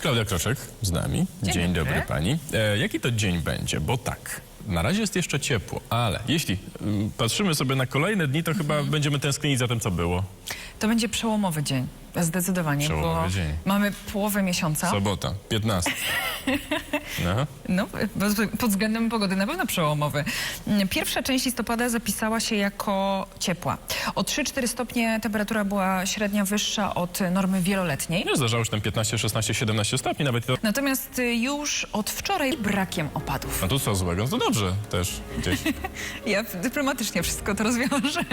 Klaudia Kroczek z nami. Dzień dobry. dobry. pani. E, jaki to dzień będzie? Bo tak, na razie jest jeszcze ciepło, ale jeśli mm, patrzymy sobie na kolejne dni, to chyba Mhm. będziemy tęsknić za tym, co było. To będzie przełomowy dzień, zdecydowanie, Przełomowy bo dzień. mamy połowę miesiąca. Sobota, 15. Aha. No, pod- pod względem pogody na pewno przełomowy. Pierwsza część listopada zapisała się jako ciepła. O 3-4 stopnie temperatura była średnia wyższa od normy wieloletniej. Nie zdarzało się tam 15, 16, 17 stopni, nawet to... Natomiast y, już od wczoraj brakiem opadów. No to co złego? No to dobrze też gdzieś. Ja dyplomatycznie wszystko to rozwiążę.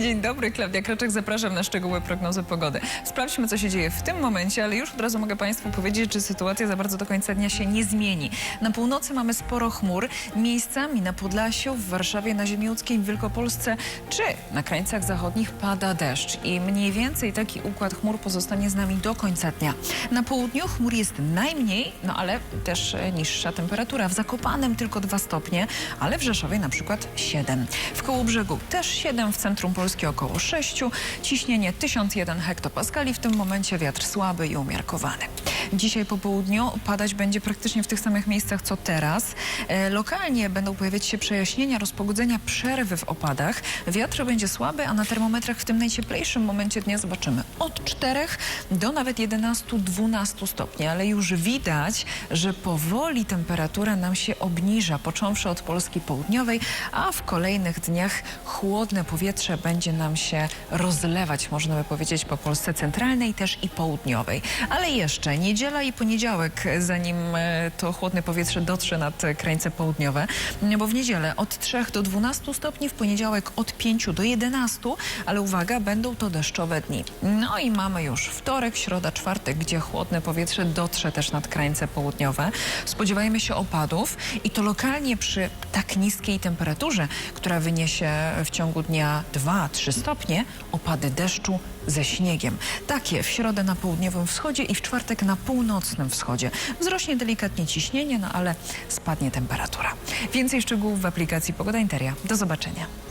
Dzień dobry, Klaudia Kroczek, zapraszam na szczegóły prognozy pogody. Sprawdźmy, co się dzieje w tym momencie, ale już od razu mogę Państwu powiedzieć, że sytuacja za bardzo do końca dnia się nie zmieni. Na północy mamy sporo chmur, miejscami na Podlasiu, w Warszawie, na Ziemi Łódzkiej, w Wielkopolsce czy na krańcach zachodnich pada deszcz i mniej więcej taki układ chmur pozostanie z nami do końca dnia. Na południu chmur jest najmniej, no ale też e, niższa temperatura. W Zakopanem tylko 2 stopnie, ale w Rzeszowie na przykład 7. W Kołobrzegu też 7, w centrum Polski około 6. Ciśnienie 1001 hektopaskali, w tym momencie wiatr słaby i umiarkowany. Dzisiaj po południu padać będzie praktycznie w tych samych miejscach co teraz. E, Lokalnie będą pojawiać się przejaśnienia, rozpogodzenia, przerwy w opadach. Wiatr będzie słaby, a na termometrach w tym najcieplejszym momencie dnia zobaczymy od 4 do nawet 11-12 stopni, ale już widać, że powoli temperatura nam się obniża, począwszy od Polski Południowej, a w kolejnych dniach chłodne powietrze będzie nam się rozlewać, można by powiedzieć, po Polsce centralnej też i południowej. Ale jeszcze niedziela i poniedziałek, zanim e, to chłodne powietrze dotrze nad krańce południowe, No bo w niedzielę od 3 do 12 stopni, w poniedziałek od 5 do 11, ale uwaga, będą to deszczowe dni. No i mamy już wtorek, środa, czwartek, gdzie chłodne powietrze dotrze też nad krańce południowe. Spodziewajmy się opadów i to lokalnie przy tak niskiej temperaturze, która wyniesie w ciągu dnia 2-3 stopnie, opady deszczu ze śniegiem. Takie w środę na południowym wschodzie i w czwartek na północnym wschodzie. Wzrośnie delikatnie ciśnienie, no ale spadnie temperatura. Więcej szczegółów w aplikacji Pogoda Interia. Do zobaczenia.